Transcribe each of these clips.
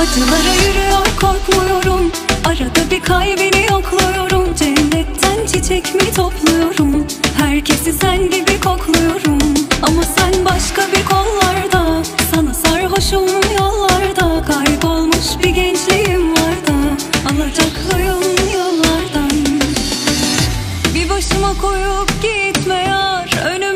Acılara yürüyor korkmuyorum. Arada bir kalbini yokluyorum. Cennetten çiçek mi topluyorum? Herkesi sen gibi kokluyorum. Ama sen başka bir kollarda. Sana sarhoşum yollarda. Kaybolmuş bir gençliğim var da. Alacaklıyım yollardan. Bir başıma koyup gitme yar. Önümüzde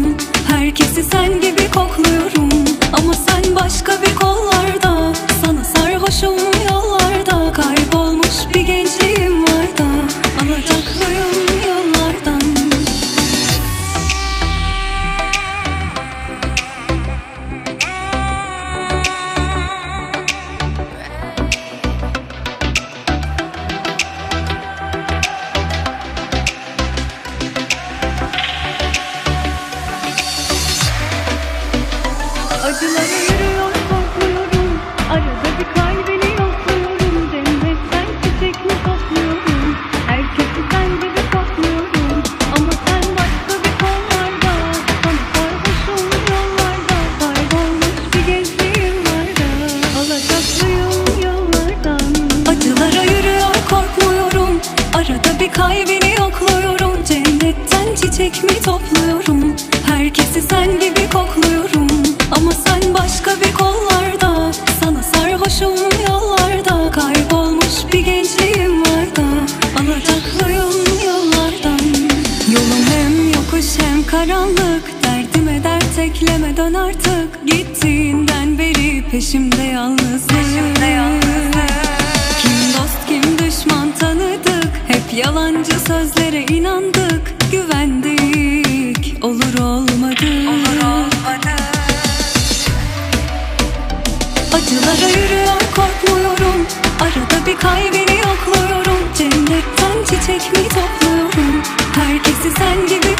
gençliğim var da Alacaklıyım yollardan Çiçek mi topluyorum? Herkesi sen gibi kokluyorum. Ama sen başka bir kollarda Sana sarhoşum yollarda Kaybolmuş bir gençliğim var da Alacaklıyım yollardan. Yolum hem yokuş hem karanlık Derdime dert eklemeden artık. Gittiğinden beri peşimde yalnızlık Kim dost kim düşman tanıdık Hep yalancı sözlere inandık güvendik olur olmadı. Olur olmadı. Acılara yürüyor korkmuyorum Arada bir kaybını yokluyorum. Cennetten çiçek mi topluyorum? Herkesi sen gibi